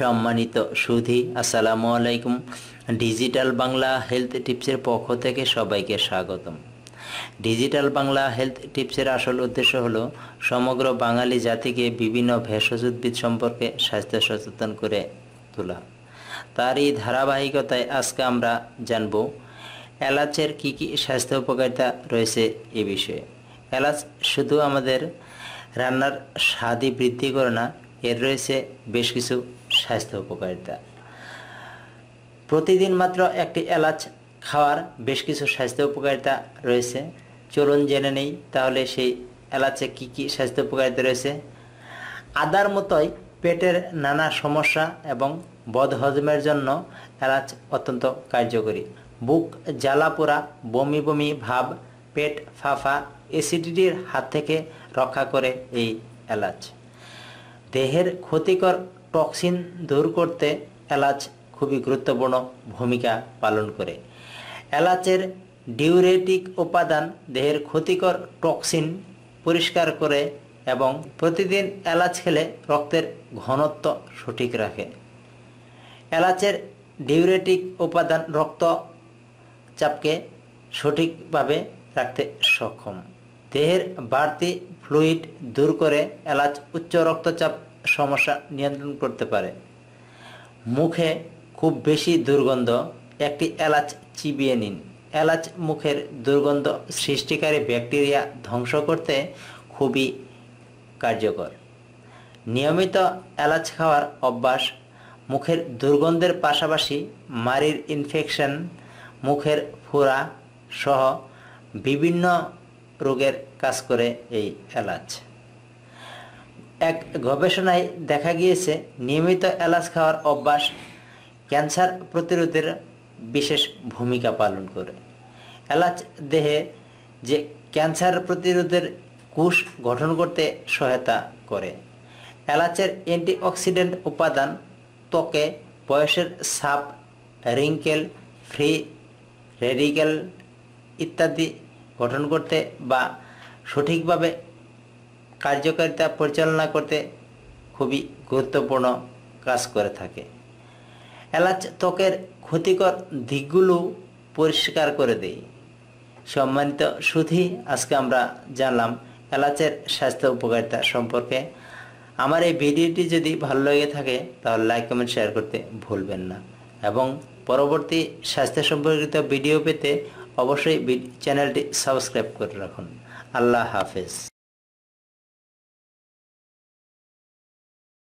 সম্মানিত সুধি, আসসালামু আলাইকুম। ডিজিটাল বাংলা হেলথ টিপসের পক্ষ থেকে সবাইকে স্বাগতম। ডিজিটাল বাংলা হেলথ টিপসের আসল উদ্দেশ্য হলো সমগ্র বাঙালি জাতিকে বিভিন্ন ভেষজ উদ্ভিদ সম্পর্কে স্বাস্থ্য সচেতন করে তোলা। তারই ধারাবাহিকতায় আজকে আমরা জানব, এলাচের কি কি স্বাস্থ্য উপকারিতা রয়েছে এ বিষয়ে। এলাচ শুধু আমাদের রান্নার স্বাদই বৃদ্ধি করে না, এর রয়েছে বেশ কিছু স্বাস্থ্য উপকারিতা। প্রতিদিন মাত্র একটি এলাচ খাওয়ার বেশ কিছু স্বাস্থ্য উপকারিতা রয়েছে। চলুন জেনে নেই, তাহলে সেই এলাচে কি কি স্বাস্থ্য উপকারিতা রয়েছে? আদার মতোই পেটের নানা সমস্যা এবং বদহজমের জন্য এলাচ অত্যন্ত কার্যকরী। বুক জ্বালাপোড়া বমি বমি ভাব, পেট ফাফা অ্যাসিডিটির হাত থেকে রক্ষা করে এই এলাচ। দেহের ক্ষতিকর টক্সিন দূর করতে এলাচ খুবই গুরুত্বপূর্ণ ভূমিকা পালন করে। এলাচের ডিউরেটিক উপাদান দেহের ক্ষতিকর টক্সিন পরিষ্কার করে এবং প্রতিদিন এলাচ খেলে রক্তের ঘনত্ব সঠিক রাখে। এলাচের ডিউরেটিক উপাদান রক্ত চাপকে সঠিকভাবে রাখতে সক্ষম। দেহের বাড়তি ফ্লুইড দূর করে এলাচ উচ্চ রক্তচাপ সমস্যা নিয়ন্ত্রণ করতে পারে। মুখে খুব বেশি দুর্গন্ধ, একটি এলাচ চিবিয়ে নিন। এলাচ মুখের দুর্গন্ধ সৃষ্টিকারী ব্যাকটেরিয়া ধ্বংস করতে খুবই কার্যকর। নিয়মিত এলাচ খাওয়ার অভ্যাস, মুখের দুর্গন্ধের পাশাপাশি মারির ইনফেকশন মুখের ফোড়া সহ বিভিন্ন রোগের কাজ করে এই এলাচ। এক গবেষণায় দেখা গিয়েছে, নিয়মিত এলাচ খাওয়ার অভ্যাস ক্যান্সার প্রতিরোধের বিশেষ ভূমিকা পালন করে। এলাচ দেহে যে ক্যান্সার প্রতিরোধের কোষ গঠন করতে সহায়তা করে। এলাচের অ্যান্টিঅক্সিডেন্ট উপাদান ত্বকে বয়সের সাপ রিঙ্কেল, ফ্রি, রেডিক্যাল ইত্যাদি গঠন করতে বা সঠিকভাবে কার্যকারিতা পরিচালনা করতে খুবই গুরুত্বপূর্ণ কাজ করে থাকে। এলাচ ত্বকের ক্ষতিকর দিকগুলো পরিষ্কার করে দেয়। সম্মানিত সুধি, আজকে আমরা জানলাম এলাচের স্বাস্থ্য উপকারিতা সম্পর্কে। আমার এই ভিডিওটি যদি ভালো লেগে থাকে, তাহলে লাইক, কমেন্ট, শেয়ার করতে ভুলবেন না। এবং পরবর্তী স্বাস্থ্য সম্পর্কিত ভিডিও পেতে অবশ্যই চ্যানেলটি সাবস্ক্রাইব করে রাখুন। আল্লাহ হাফেজ।